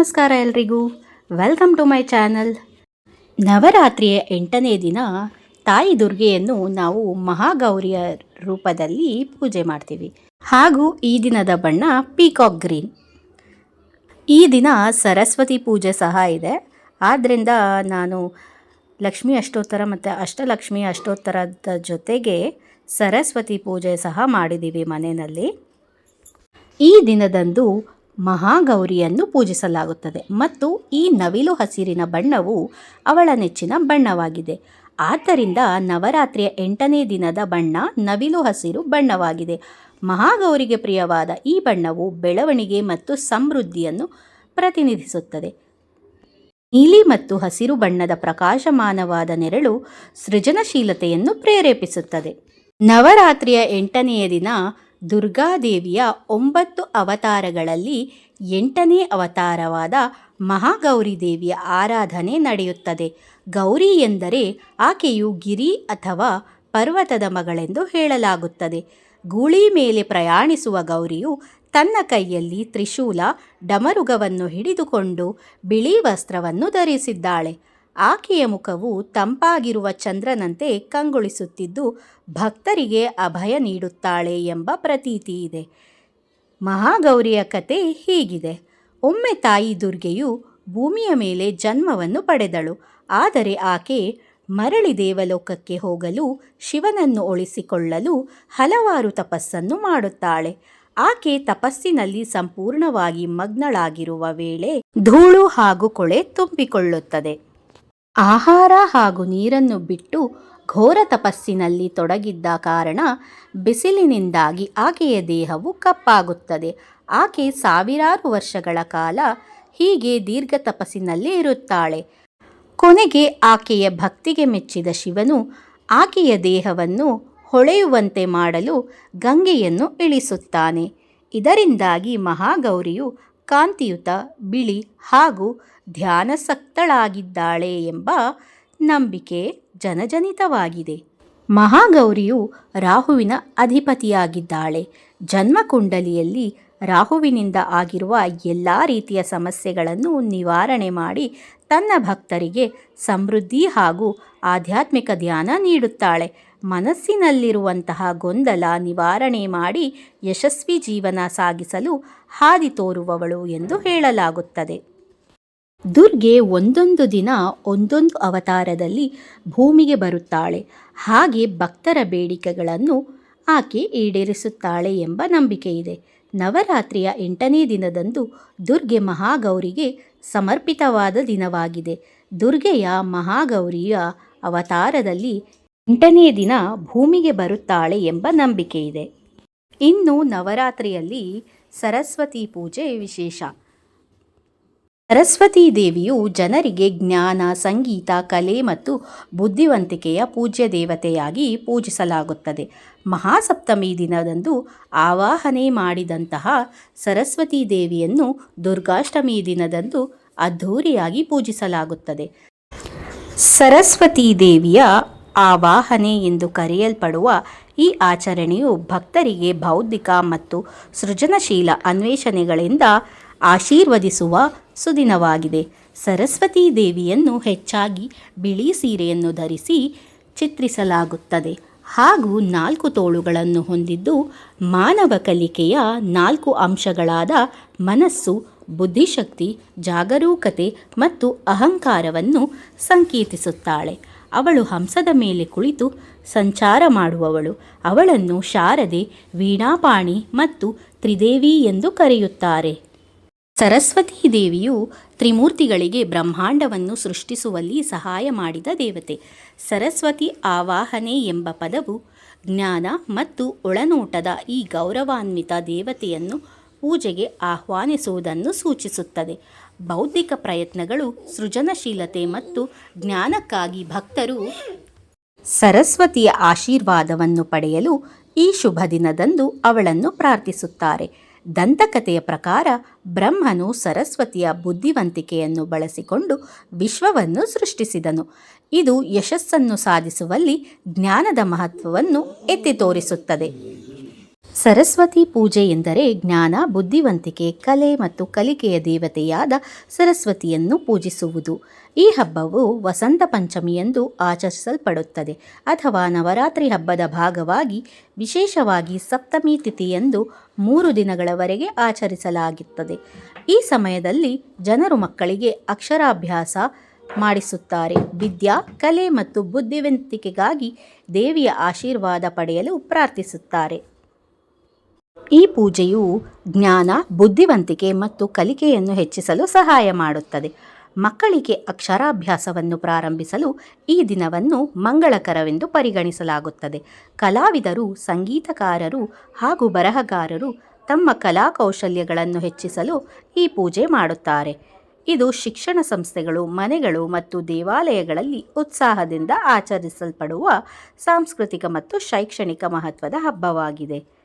ನಮಸ್ಕಾರ ಎಲ್ರಿಗೂ. Welcome to my channel ನವರಾತ್ರಿಯ ಎಂಟನೇ ದಿನ ತಾಯಿ ದುರ್ಗೆಯನ್ನು ನಾವು ಮಹಾಗೌರಿಯ ರೂಪದಲ್ಲಿ ಪೂಜೆ ಮಾಡ್ತೀವಿ. ಹಾಗೂ ಈ ದಿನದ ಬಣ್ಣ ಪೀಕಾಕ್ ಗ್ರೀನ್ ಈ ದಿನ ಸರಸ್ವತಿ ಪೂಜೆ ಸಹ ಇದೆ. ಆದ್ದರಿಂದ ನಾನು ಲಕ್ಷ್ಮಿ ಅಷ್ಟೋತ್ತರ ಮತ್ತು ಅಷ್ಟಲಕ್ಷ್ಮಿ ಅಷ್ಟೋತ್ತರದ ಜೊತೆಗೆ ಸರಸ್ವತಿ ಪೂಜೆ ಸಹ ಮಾಡಿದ್ದೀವಿ ಮನೆಯಲ್ಲಿ. ಈ ದಿನದಂದು ಮಹಾಗೌರಿಯನ್ನು ಪೂಜಿಸಲಾಗುತ್ತದೆ ಮತ್ತು ಈ ನವಿಲು ಹಸಿರಿನ ಬಣ್ಣವು ಅವಳ ನೆಚ್ಚಿನ ಬಣ್ಣವಾಗಿದೆ. ಆದ್ದರಿಂದ ನವರಾತ್ರಿಯ ಎಂಟನೇ ದಿನದ ಬಣ್ಣ ನವಿಲು ಹಸಿರು ಬಣ್ಣವಾಗಿದೆ. ಮಹಾಗೌರಿಗೆ ಪ್ರಿಯವಾದ ಈ ಬಣ್ಣವು ಬೆಳವಣಿಗೆ ಮತ್ತು ಸಮೃದ್ಧಿಯನ್ನು ಪ್ರತಿನಿಧಿಸುತ್ತದೆ. ನೀಲಿ ಮತ್ತು ಹಸಿರು ಬಣ್ಣದ ಪ್ರಕಾಶಮಾನವಾದ ನೆರಳು ಸೃಜನಶೀಲತೆಯನ್ನು ಪ್ರೇರೇಪಿಸುತ್ತದೆ. ನವರಾತ್ರಿಯ ಎಂಟನೆಯ ದಿನ ದುರ್ಗಾದೇವಿಯ ಒಂಬತ್ತು ಅವತಾರಗಳಲ್ಲಿ ಎಂಟನೇ ಅವತಾರವಾದ ಮಹಾಗೌರಿ ದೇವಿಯ ಆರಾಧನೆ ನಡೆಯುತ್ತದೆ. ಗೌರಿ ಎಂದರೆ ಆಕೆಯು ಗಿರಿ ಅಥವಾ ಪರ್ವತದ ಮಗಳೆಂದು ಹೇಳಲಾಗುತ್ತದೆ. ಗೂಳಿ ಮೇಲೆ ಪ್ರಯಾಣಿಸುವ ಗೌರಿಯು ತನ್ನ ಕೈಯಲ್ಲಿ ತ್ರಿಶೂಲ, ಡಮರುಗವನ್ನು ಹಿಡಿದುಕೊಂಡು ಬಿಳಿ ವಸ್ತ್ರವನ್ನು ಧರಿಸಿದ್ದಾಳೆ. ಆಕೆಯ ಮುಖವು ತಂಪಾಗಿರುವ ಚಂದ್ರನಂತೆ ಕಂಗೊಳಿಸುತ್ತಿದ್ದು ಭಕ್ತರಿಗೆ ಅಭಯ ನೀಡುತ್ತಾಳೆ ಎಂಬ ಪ್ರತೀತಿ ಇದೆ. ಮಹಾಗೌರಿಯ ಕತೆ ಹೀಗಿದೆ. ಒಮ್ಮೆ ತಾಯಿ ದುರ್ಗೆಯು ಭೂಮಿಯ ಮೇಲೆ ಜನ್ಮವನ್ನು ಪಡೆದಳು. ಆದರೆ ಆಕೆ ಮರಳಿ ದೇವಲೋಕಕ್ಕೆ ಹೋಗಲು, ಶಿವನನ್ನು ಉಳಿಸಿಕೊಳ್ಳಲು ಹಲವಾರು ತಪಸ್ಸನ್ನು ಮಾಡುತ್ತಾಳೆ. ಆಕೆ ತಪಸ್ಸಿನಲ್ಲಿ ಸಂಪೂರ್ಣವಾಗಿ ಮಗ್ನಳಾಗಿರುವ ವೇಳೆ ಧೂಳು ಹಾಗೂ ಕೊಳೆ ತುಂಬಿಕೊಳ್ಳುತ್ತದೆ. ಆಹಾರ ಹಾಗೂ ನೀರನ್ನು ಬಿಟ್ಟು ಘೋರ ತಪಸ್ಸಿನಲ್ಲಿ ತೊಡಗಿದ್ದ ಕಾರಣ ಬಿಸಿಲಿನಿಂದಾಗಿ ಆಕೆಯ ದೇಹವು ಕಪ್ಪಾಗುತ್ತದೆ. ಆಕೆ ಸಾವಿರಾರು ವರ್ಷಗಳ ಕಾಲ ಹೀಗೆ ದೀರ್ಘ ತಪಸ್ಸಿನಲ್ಲಿ ಇರುತ್ತಾಳೆ. ಕೊನೆಗೆ ಆಕೆಯ ಭಕ್ತಿಗೆ ಮೆಚ್ಚಿದ ಶಿವನು ಆಕೆಯ ದೇಹವನ್ನು ಹೊಳೆಯುವಂತೆ ಮಾಡಲು ಗಂಗೆಯನ್ನು ಇಳಿಸುತ್ತಾನೆ. ಇದರಿಂದಾಗಿ ಮಹಾಗೌರಿಯು ಕಾಂತಿಯುತ, ಬಿಳಿ ಹಾಗೂ ಧ್ಯಾನಸಕ್ತಳಾಗಿದ್ದಾಳೆ ಎಂಬ ನಂಬಿಕೆ ಜನಜನಿತವಾಗಿದೆ. ಮಹಾಗೌರಿಯು ರಾಹುವಿನ ಅಧಿಪತಿಯಾಗಿದ್ದಾಳೆ. ಜನ್ಮಕುಂಡಲಿಯಲ್ಲಿ ರಾಹುವಿನಿಂದ ಆಗಿರುವ ಎಲ್ಲ ರೀತಿಯ ಸಮಸ್ಯೆಗಳನ್ನು ನಿವಾರಣೆ ಮಾಡಿ ತನ್ನ ಭಕ್ತರಿಗೆ ಸಮೃದ್ಧಿ ಹಾಗೂ ಆಧ್ಯಾತ್ಮಿಕ ಧ್ಯಾನ ನೀಡುತ್ತಾಳೆ. ಮನಸ್ಸಿನಲ್ಲಿರುವಂತಹ ಗೊಂದಲ ನಿವಾರಣೆ ಮಾಡಿ ಯಶಸ್ವಿ ಜೀವನ ಸಾಗಿಸಲು ಹಾದಿ ತೋರುವವಳು ಎಂದು ಹೇಳಲಾಗುತ್ತದೆ. ದುರ್ಗೆ ಒಂದೊಂದು ದಿನ ಒಂದೊಂದು ಅವತಾರದಲ್ಲಿ ಭೂಮಿಗೆ ಬರುತ್ತಾಳೆ. ಹಾಗೆ ಭಕ್ತರ ಬೇಡಿಕೆಗಳನ್ನು ಆಕೆ ಈಡೇರಿಸುತ್ತಾಳೆ ಎಂಬ ನಂಬಿಕೆ ಇದೆ. ನವರಾತ್ರಿಯ ಎಂಟನೇ ದಿನದಂದು ದುರ್ಗೆ ಮಹಾಗೌರಿಗೆ ಸಮರ್ಪಿತವಾದ ದಿನವಾಗಿದೆ. ದುರ್ಗೆಯ ಮಹಾಗೌರಿಯ ಅವತಾರದಲ್ಲಿ ಎಂಟನೇ ದಿನ ಭೂಮಿಗೆ ಬರುತ್ತಾಳೆ ಎಂಬ ನಂಬಿಕೆ ಇದೆ. ಇನ್ನು ನವರಾತ್ರಿಯಲ್ಲಿ ಸರಸ್ವತಿ ಪೂಜೆ ವಿಶೇಷ. ಸರಸ್ವತೀ ದೇವಿಯು ಜನರಿಗೆ ಜ್ಞಾನ, ಸಂಗೀತ, ಕಲೆ ಮತ್ತು ಬುದ್ಧಿವಂತಿಕೆಯ ಪೂಜ್ಯ ದೇವತೆಯಾಗಿ ಪೂಜಿಸಲಾಗುತ್ತದೆ. ಮಹಾಸಪ್ತಮಿ ದಿನದಂದು ಆವಾಹನೆ ಮಾಡಿದಂತಹ ಸರಸ್ವತೀ ದೇವಿಯನ್ನು ದುರ್ಗಾಷ್ಟಮಿ ದಿನದಂದು ಅದ್ಧೂರಿಯಾಗಿ ಪೂಜಿಸಲಾಗುತ್ತದೆ. ಸರಸ್ವತೀ ದೇವಿಯ ಆವಾಹನೆ ಎಂದು ಕರೆಯಲ್ಪಡುವ ಈ ಆಚರಣೆಯು ಭಕ್ತರಿಗೆ ಬೌದ್ಧಿಕ ಮತ್ತು ಸೃಜನಶೀಲ ಅನ್ವೇಷಣೆಗಳಿಂದ ಆಶೀರ್ವದಿಸುವ ಸುದಿನವಾಗಿದೆ. ಸರಸ್ವತೀ ದೇವಿಯನ್ನು ಹೆಚ್ಚಾಗಿ ಬಿಳಿ ಸೀರೆಯನ್ನು ಧರಿಸಿ ಚಿತ್ರಿಸಲಾಗುತ್ತದೆ. ಹಾಗೂ ನಾಲ್ಕು ತೋಳುಗಳನ್ನು ಹೊಂದಿದ್ದು ಮಾನವ ಕಲಿಕೆಯ ನಾಲ್ಕು ಅಂಶಗಳಾದ ಮನಸ್ಸು, ಬುದ್ಧಿಶಕ್ತಿ, ಜಾಗರೂಕತೆ ಮತ್ತು ಅಹಂಕಾರವನ್ನು ಸಂಕೇತಿಸುತ್ತಾಳೆ. ಅವಳು ಹಂಸದ ಮೇಲೆ ಕುಳಿತು ಸಂಚಾರ ಮಾಡುವವಳು. ಅವಳನ್ನು ಶಾರದೆ, ವೀಣಾಪಾಣಿ ಮತ್ತು ತ್ರಿದೇವಿ ಎಂದು ಕರೆಯುತ್ತಾರೆ. ಸರಸ್ವತೀ ದೇವಿಯು ತ್ರಿಮೂರ್ತಿಗಳಿಗೆ ಬ್ರಹ್ಮಾಂಡವನ್ನು ಸೃಷ್ಟಿಸುವಲ್ಲಿ ಸಹಾಯ ಮಾಡಿದ ದೇವತೆ. ಸರಸ್ವತಿ ಆವಾಹನೆ ಎಂಬ ಪದವು ಜ್ಞಾನ ಮತ್ತು ಒಳನೋಟದ ಈ ಗೌರವಾನ್ವಿತ ದೇವತೆಯನ್ನು ಪೂಜೆಗೆ ಆಹ್ವಾನಿಸುವುದನ್ನು ಸೂಚಿಸುತ್ತದೆ. ಬೌದ್ಧಿಕ ಪ್ರಯತ್ನಗಳು, ಸೃಜನಶೀಲತೆ ಮತ್ತು ಜ್ಞಾನಕ್ಕಾಗಿ ಭಕ್ತರು ಸರಸ್ವತಿಯ ಆಶೀರ್ವಾದವನ್ನು ಪಡೆಯಲು ಈ ಶುಭ ದಿನದಂದು ಅವಳನ್ನು ಪ್ರಾರ್ಥಿಸುತ್ತಾರೆ. ದಂತಕಥೆಯ ಪ್ರಕಾರ ಬ್ರಹ್ಮನು ಸರಸ್ವತಿಯ ಬುದ್ಧಿವಂತಿಕೆಯನ್ನು ಬಳಸಿಕೊಂಡು ವಿಶ್ವವನ್ನು ಸೃಷ್ಟಿಸಿದನು. ಇದು ಯಶಸ್ಸನ್ನು ಸಾಧಿಸುವಲ್ಲಿ ಜ್ಞಾನದ ಮಹತ್ವವನ್ನು ಎತ್ತಿ ತೋರಿಸುತ್ತದೆ. ಸರಸ್ವತಿ ಪೂಜೆ ಎಂದರೆ ಜ್ಞಾನ, ಬುದ್ಧಿವಂತಿಕೆ, ಕಲೆ ಮತ್ತು ಕಲಿಕೆಯ ದೇವತೆಯಾದ ಸರಸ್ವತಿಯನ್ನು ಪೂಜಿಸುವುದು. ಈ ಹಬ್ಬವು ವಸಂತ ಪಂಚಮಿಯಂದು ಆಚರಿಸಲ್ಪಡುತ್ತದೆ. ಅಥವಾ ನವರಾತ್ರಿ ಹಬ್ಬದ ಭಾಗವಾಗಿ ವಿಶೇಷವಾಗಿ ಸಪ್ತಮಿ ತಿಥಿಯಂದು ಮೂರು ದಿನಗಳವರೆಗೆ ಆಚರಿಸಲಾಗುತ್ತದೆ. ಈ ಸಮಯದಲ್ಲಿ ಜನರು ಮಕ್ಕಳಿಗೆ ಅಕ್ಷರಾಭ್ಯಾಸ ಮಾಡಿಸುತ್ತಾರೆ. ವಿದ್ಯಾ, ಕಲೆ ಮತ್ತು ಬುದ್ಧಿವಂತಿಕೆಗಾಗಿ ದೇವಿಯ ಆಶೀರ್ವಾದ ಪಡೆಯಲು ಪ್ರಾರ್ಥಿಸುತ್ತಾರೆ. ಈ ಪೂಜೆಯು ಜ್ಞಾನ, ಬುದ್ಧಿವಂತಿಕೆ ಮತ್ತು ಕಲಿಕೆಯನ್ನು ಹೆಚ್ಚಿಸಲು ಸಹಾಯ ಮಾಡುತ್ತದೆ. ಮಕ್ಕಳಿಗೆ ಅಕ್ಷರಾಭ್ಯಾಸವನ್ನು ಪ್ರಾರಂಭಿಸಲು ಈ ದಿನವನ್ನು ಮಂಗಳಕರವೆಂದು ಪರಿಗಣಿಸಲಾಗುತ್ತದೆ. ಕಲಾವಿದರು, ಸಂಗೀತಕಾರರು ಹಾಗೂ ಬರಹಗಾರರು ತಮ್ಮ ಕಲಾ ಕೌಶಲ್ಯಗಳನ್ನು ಹೆಚ್ಚಿಸಲು ಈ ಪೂಜೆ ಮಾಡುತ್ತಾರೆ. ಇದು ಶಿಕ್ಷಣ ಸಂಸ್ಥೆಗಳು, ಮನೆಗಳು ಮತ್ತು ದೇವಾಲಯಗಳಲ್ಲಿ ಉತ್ಸಾಹದಿಂದ ಆಚರಿಸಲ್ಪಡುವ ಸಾಂಸ್ಕೃತಿಕ ಮತ್ತು ಶೈಕ್ಷಣಿಕ ಮಹತ್ವದ ಹಬ್ಬವಾಗಿದೆ.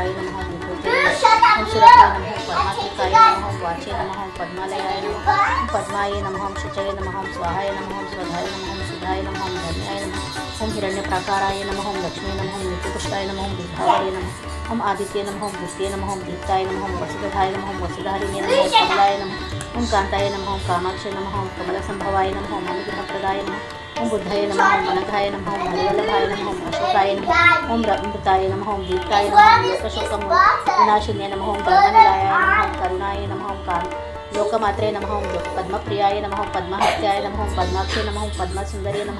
పద్మాలయాయ నమ ఓం సురాయ నమ పద్మాతికాయ నమ వాచే నమ పద్మాలయాయ నమ పద్మాయ నమ శుచయ నమ స్వాహాయ నమ స్వధాయ నమ సుధాయ నమ ధన్యాయ నమ ఓం హిరణ్య ప్రాకారాయ నమ ఓం లక్ష్మీ నమ ఓం నిత్యపుష్టాయ నమ ఓం విభావాయ నమ ఓం ఆదిత్య నమ ఓం నిత్య నమ ఓం దీప్తాయ నమ ఓం వసుధాయ నమ ఓం వసుధారిణ్య నమ ఓం కమలాయ నమ ఓం కాంతాయ నమ ఓం కామాక్ష నమ ఓం కమల సంభవాయ నమ ఓం అనుగ్రహప్రదాయ నమ బుద్ధాయ నమ మనకాయ నమ వల్లభాయ నమ అశోకాయ నమ ఓం రమృతాయ నమ ఓం దీప్తాయ నమ లోకశోకం వినాశిన్య నమ ఓం ధర్మనిలాయ నమ ఓం కరుణాయ నమ ఓం కారు లోకమాత్రే నమ ఓం పద్మప్రియాయ నమ ఓం పద్మహత్యాయ నమ ఓం పద్మాక్షే నమ ఓం పద్మసుందరే నమ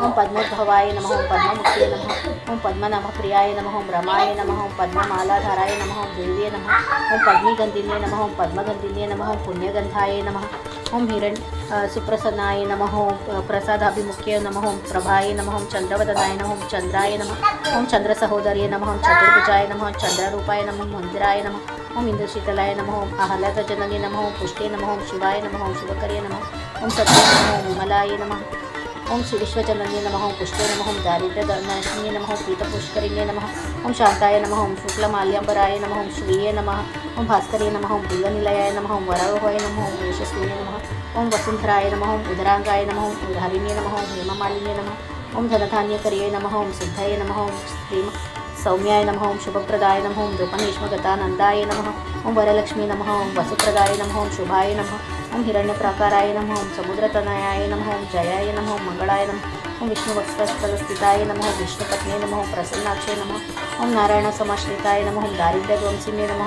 ఓం పద్మోద్భవాయ నమ ఓం పద్మముఖ్యే నమ ఓం పద్మనామప్రియాయ నమ ఓం రమాయ నమ ఓం పద్మమాలాధారాయ నమ ఓం దేవ్యే నమ ఓం పద్మగంధిన్యే నమ ఓం పద్మగంధిన్యే నమ ఓం పుణ్యగంధాయ నమ ஓம் ஹிரண் சுப்பிரசன்னாய நம ஓம் பிரசாதாபிமுக்கிய நம ஓம் பிரபாய நம ஓம் சந்திரவதனாய நம ஓம் சந்திராய நம ஓம் சந்திர சகோதரிய நம ஓம் சதுர்புஜாய நம ஓம் சந்திரரூபாய நம ஓம் மந்திராய நம ஓம் இந்துசீதலாய நம ஓம் ஆஹ்லாதஜனனி நம ஓம் புஷ்டே நம சிவாய நம சிவகரிய நம ஓம் சத்ய விமலாய நம ओम श्री विश्वजनन्ये नमः ओम पुष्टे नमः ओम दारिद्र्यनाशिन्ये नमः ओम पीतपुष्करिण्ये नमः ओम शान्ताय नमः ओम शुक्लमाल्याम्बराय नमः ओम श्रीये नमः ओम भास्कर्ये नमः ओम प्रियनिलयाय नमः ओम वरारोहाय नमः ओम यशस्विने नमः ओम वसुन्धराय नमः ओम उदराङ्गाय नमः ओम उदारिण्ये नमः ओम हेममालिन्ये नमः ओम धनधान्यकर्ये नमः ओम सिद्धये नमः ओम श्रीम सौम्याय नमः ओम शुभप्रदाय नमः ओम द्रुपनेश्मगतानन्दाय नमः ओम वरलक्ष्मी नम ओम वसुप्रदाय नमः ओम शुभाय नमः ఓం హిరణ్య ప్రాకారాయ నమ ఓం సముద్రతనయాయ నమ ఓం జయాయ నమ ఓం మంగళాయ నమ ఓం విష్ణు వక్తస్థలస్థితాయ నమ ఓం విష్ణుపత్నే నమ ఓం ప్రసన్నాక్షే నమ ఓం నారాయణ సమాశ్రితాయ నమ ఓం దారిద్ర్యవంశినే నమ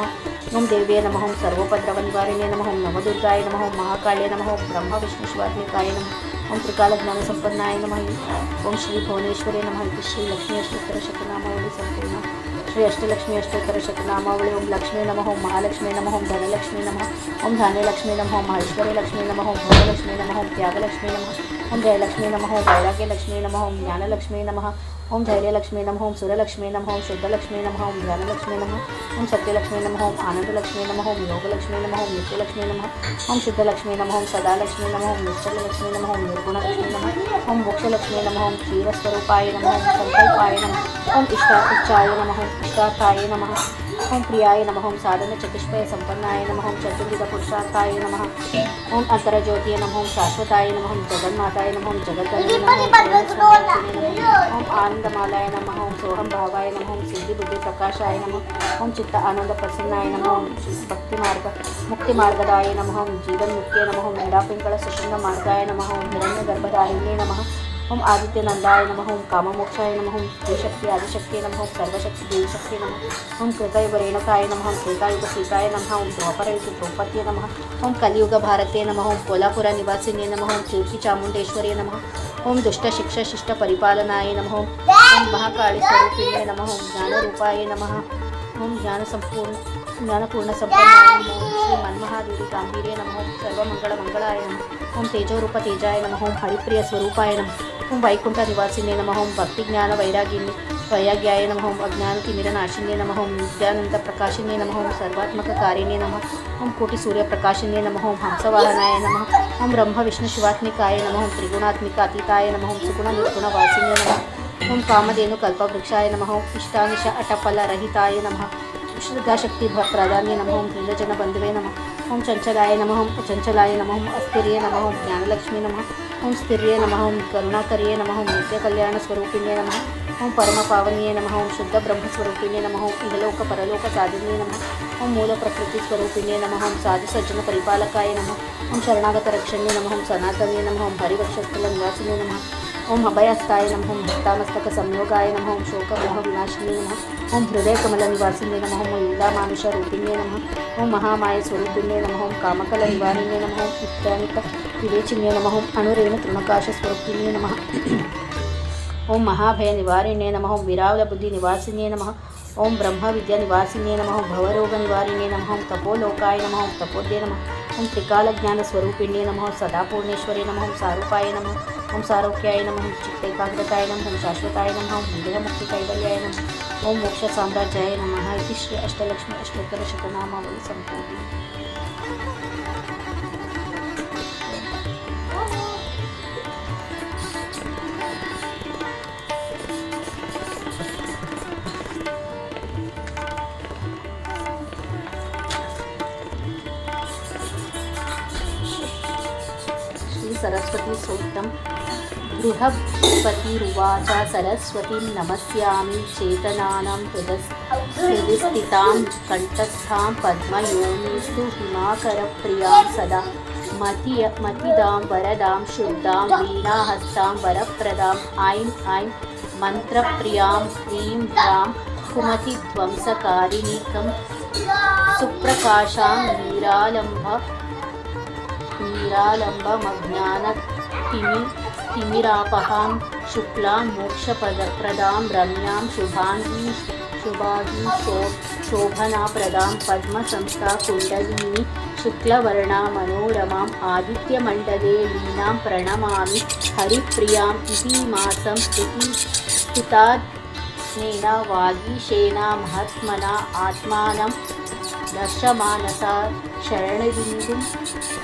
ఓం దేవ్యే నమ ఓం సర్వోపద్రవనివారిణే నమ ఓం నవదుర్గాయ నమ ఓం మహాకాళే నమ ఓం బ్రహ్మ విష్ణు స్వాత్మికాయ నమ ఓం త్రికాల జ్ఞాన సంపన్నాయ నమ ఓం శ్రీ భువనేశ్వరే నమ ఇది శ్రీ లక్ష్మీ అష్టోత్తర శతనామావళి సంపూర్ణ శ్రీ అష్టలక్ష్మి అష్టోత్తర శతనామావళి ఓం లక్ష్మీ నమ ఓం మహాలక్ష్మీ నమ ఓం ధనలక్ష్మీ నమ ఓం ధాన్యలక్ష్మీ నమ ఓం మహేశ్వరి లక్ష్మీ నమ ఓం భోగలక్ష్మీ నమ ఓం త్యాగలక్ష్మీ నమ ఓం జయలక్ష్మీ నమ ఓం వైరాగ్యలక్ష్మీ నమ ఓం జ్ఞానలక్ష్మీ నమ ओम धैर्यलक्ष्मी नम ओम सुरलक्ष्मी नम ओम शुद्धलक्ष्मी नम ओम ज्ञानलक्ष्मी नम ओम सत्यलक्ष्मी नम ओम आनंदलक्ष्मी नम ओम योगलक्ष्मी नम ओम नित्यलक्ष्मी नम ओम शुद्धलक्ष्मी नम ओम सदालक्ष्मी नम ओम निश्चलक्ष्मी नम ओम निर्गुणलक्ष्मी नम ओम मोक्षलक्ष्मी नम ओम क्षीरस्वरूपाय नम ओम संकल्पाय नम ओम इष्टा उच्चाय नम ओम नमः ओम प्रियाय नमः ओम साधन चतुष्पय संपन्नाय नम ओम चतुर्विध पुरुषार्थाय नमः ओम अंतरज्योतिये नमः ओम शाश्वताय नमः ओम जगन्माताय नमः ओम जगद्गणे नमः ओम आनंदमालाय नम ओम सोहम भावाय नमः ओम सिद्धि बुद्धि प्रकाशाय नमः ओम चित्त आनंद प्रसन्नाय नम ओम भक्ति मार्ग मुक्ति मार्गदाय नमः ओम जीवन मुक्तिये नमः ओम मीडापिंगळ सुषुम्न मार्गाय नमः ओम हिरण्य गर्भधारिण्ये नमः ओम आदित्य नंदाय नम ओम काम मोक्षाय नम ओम श्रीशक्ति आदिशक्ति नम ओम सर्वशक्ति देवशक्ति नम ओम ओं कृतयुगरेणुकाय नम ओम कृतायुग सीताय नम ओं द्रौपरयुग द्रौपद्य नम ओम कलियुग भारते नम ओम कोल्हापुर निवासिने नम ओम कीर्ति चामुंडेश्वरी नम ओम दुष्ट शिक्षा शिष्ट परिपालनाय नम ओम ओम महाकाली स्वरूपिणे नम ओम ज्ञान रूपाय नम ओं ज्ञानसम्पूर्ण ज्ञानपूर्णसम्पन्नाय नम ओं श्री मनमहादेवी गांभीर्य नम ओम सर्वमंगल मंगलाय नम ओम ఓం తేజోరూప తేజాయ నమ ఓం హరిప్రియ స్వరూపాయ నమ ఓం వైకుంఠ నివాసినే నమ ఓం భక్తి జ్ఞాన వైరాగ్యం వైరాగ్యాయ నమ ఓం అజ్ఞాన తిమిర నమ ఓం నిత్యానంద ప్రకాశిన్యే నమ ఓం సర్వాత్మక కార్యనే నమ ఓం కోటి సూర్య ప్రకాశిన్యే నమ ఓం హంసవాహనాయ నమ ఓం బ్రహ్మ విష్ణు శివాత్మికాయ నమ ఓం త్రిగుణాత్మిక అతీతాయ నమ ఓం సుగుణ నిర్గుణ వాసిన్యే నమ ఓం కామధేను కల్పవృక్షాయ నమ ఓం ఇష్టానిష అటఫల రహితాయ నమ ఉష్ణగా శక్తి ప్రధాన్య నమ ఓం నీలజన బంధువే నమ ओम चञ्चलाय नम ओम चंचलाय नम ओम अस्थिर्य नम ओम ज्ञानलक्ष्मी नमः ओम स्थिर्ये नम ओम करुणाकर्ये नम ओम नित्यकल्याणस्वरूपिण्ये नमः ओम परमपावनीय नम ओम शुद्धब्रह्मस्वरूपिण्ये नमः ओम इहलोकपरलोकसाधिन्ये नम ओम मूलप्रकृतिस्वरूपिण्ये नमः ओम साधुसज्जनपरिपालकाय नम ओम शरणागतरक्षण्ये नम ओम सनातन्ये नम ओम हरिवक्षस्थलनिवासिने नमः ఓం అభయస్థాయ నమ ఓం భక్తామస్తక సంయోగాయ నమ ఓం శోకమోహ వినాశినే నమ ఓం హృదయకమల నివాసినే నమ ఓం లీలా మానుష రూపిణే నమ ఓం మహామాయ స్వరూపిణే నమ ఓం కామకల నివారిణే నమ ఓం ఇష్టానిక వివేచినే నమ ఓం అణురేణ తృణకాశ స్వరూపిణే నమ ఓం మహాభయ నివారిణే నమ ఓం విరావల బుద్ధి నివాసినే నమ ఓం బ్రహ్మ విద్య నివాసినే నమ ఓం భవరోగ నివారిణే నమ ఓం తపోలోకాయ నమ ఓం తపోద్య నమ ओम त्रिकालज्ञानस्वरूपिण्ये नमः सदापूर्णेश्वरे नमः ओम सारूपाय नमः ओम सारोक्याय नमः चित्तैकाग्रताय नमः ओम शाश्वताय नमः ओम विदेहमुक्तिकैवल्याय नम ओम मोक्षसाम्राज्याय नमः इति श्री अष्टलक्ष्मी अष्टोत्तरशतनामावली सम्पूर्णम् सरस्वती सूक्तं बृहस्पतिरुवाच सरस्वतीं नमस्यामि चेतनानां हृदस् हृदि स्थितां कण्ठस्थां पद्मयोनिस्तु हिमाकरप्रियां सदा मति मतिदां वरदां शुद्धां वीणाहस्तां वरप्रदाम् ऐं ऐं मन्त्रप्रियां ह्रीं ह्रां कुमतिध्वंसकारिणीकं सुप्रकाशां नीरालम्भ नीरालम्बमज्ञानतिमि तिमिरापहां शुक्लां मोक्षपदप्रदां रम्यां शुभाङ्गीं शुभागीं शो शोभनाप्रदां पद्मसंस्था कुण्डलिनी शुक्लवर्णा मनोरमाम् आदित्यमण्डले लीनां प्रणमामि हरिप्रियाम् इति मासं इति स्तुतानेन वागीशेन महात्मना आत्मानं दर्शमानसा शरणबिन्दुं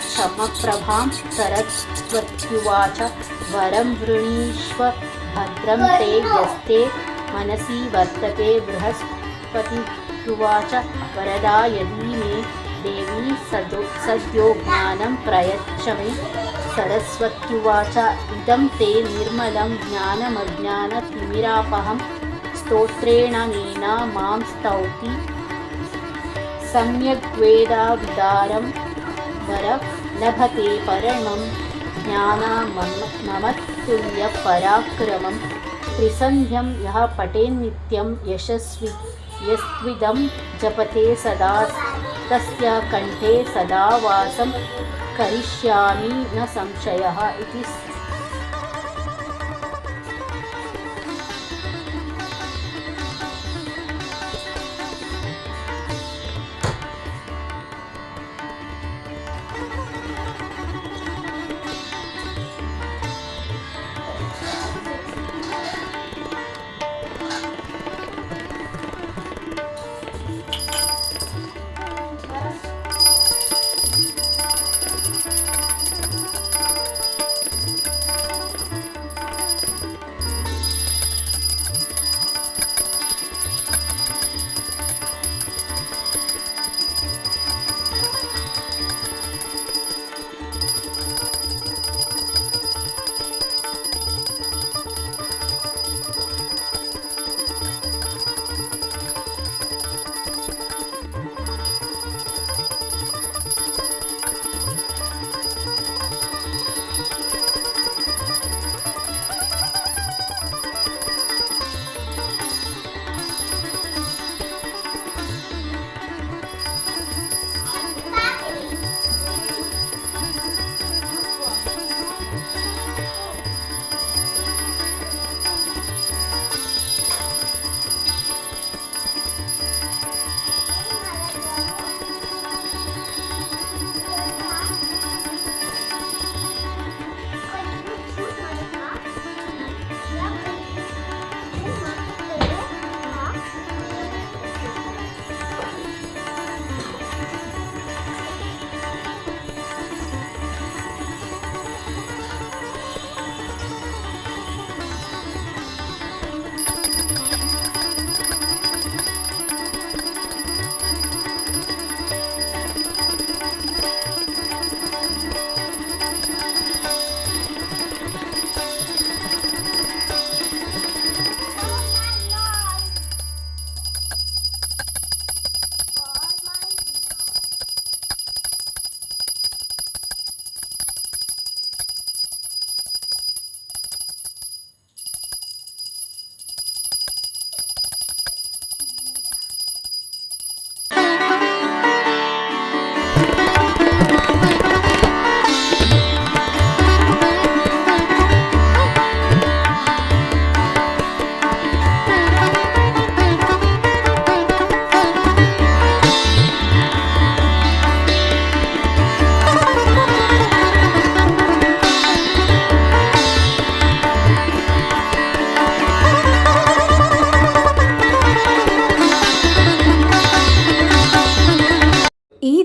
क्षमप्रभां सरस्वत्युवाच वरं वृणीष्व भद्रं ते यस्ते मनसि वर्तते बृहस्पतिरुवाच वरदा यदि मे देवी सदो सद्यो ज्ञानं प्रयच्छ मे सरस्वत्युवाच इदं ते निर्मलं ज्ञानमज्ञानतिमिरापहं स्तोत्रेण नेन मां स्तौति। सम्यग्वेदाविदारं वर लभते परमं ज्ञानाममत्तुल्यपराक्रमं त्रिसन्ध्यं यः पठेन्नित्यं यशस्वि यस्त्विदं जपते सदा तस्य कण्ठे सदा वासं करिष्यामि न संशयः इति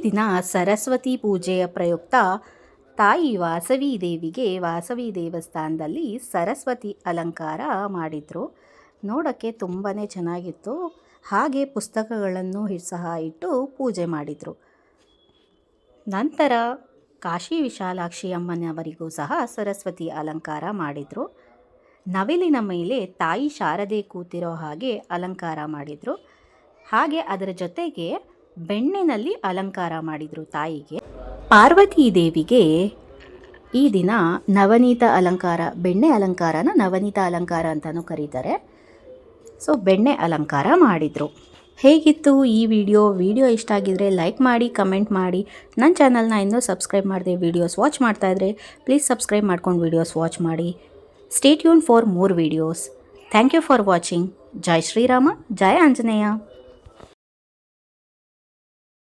ದಿನ ಸರಸ್ವತಿ ಪೂಜೆಯ ಪ್ರಯುಕ್ತ ತಾಯಿ ವಾಸವಿ ದೇವಿಗೆ ವಾಸವಿ ದೇವಸ್ಥಾನದಲ್ಲಿ ಸರಸ್ವತಿ ಅಲಂಕಾರ ಮಾಡಿದರು. ನೋಡೋಕ್ಕೆ ತುಂಬಾ ಚೆನ್ನಾಗಿತ್ತು. ಹಾಗೆ ಪುಸ್ತಕಗಳನ್ನು ಸಹ ಇಟ್ಟು ಪೂಜೆ ಮಾಡಿದರು. ನಂತರ ಕಾಶಿ ವಿಶಾಲಾಕ್ಷಿ ಅಮ್ಮನವರಿಗೂ ಸಹ ಸರಸ್ವತಿ ಅಲಂಕಾರ ಮಾಡಿದರು. ನವಿಲಿನ ಮೇಲೆ ತಾಯಿ ಶಾರದೆ ಕೂತಿರೋ ಹಾಗೆ ಅಲಂಕಾರ ಮಾಡಿದರು. ಹಾಗೆ ಅದರ ಜೊತೆಗೆ ಬೆಣ್ಣಿನಲ್ಲಿ ಅಲಂಕಾರ ಮಾಡಿದರು ತಾಯಿಗೆ. ಪಾರ್ವತಿ ದೇವಿಗೆ ಈ ದಿನ ನವನೀತ ಅಲಂಕಾರ, ಬೆಣ್ಣೆ ಅಲಂಕಾರನ ನವನೀತ ಅಲಂಕಾರ ಅಂತಲೂ ಕರೀತಾರೆ. ಸೊ, ಬೆಣ್ಣೆ ಅಲಂಕಾರ ಮಾಡಿದರು. ಹೇಗಿತ್ತು ಈ ವಿಡಿಯೋ? ವಿಡಿಯೋ ಇಷ್ಟ ಆಗಿದ್ರೆ ಲೈಕ್ ಮಾಡಿ, ಕಮೆಂಟ್ ಮಾಡಿ. ನನ್ನ ಚಾನಲ್ನ ಇನ್ನೂ ಸಬ್ಸ್ಕ್ರೈಬ್ ಮಾಡಿದೆ ವೀಡಿಯೋಸ್ ವಾಚ್ ಮಾಡ್ತಾಯಿದ್ರೆ ಪ್ಲೀಸ್ ಸಬ್ಸ್ಕ್ರೈಬ್ ಮಾಡ್ಕೊಂಡು ವೀಡಿಯೋಸ್ ವಾಚ್ ಮಾಡಿ. Stay tuned for more videos. Thank you for watching. Jai Sri Rama Jaya Anjaneya.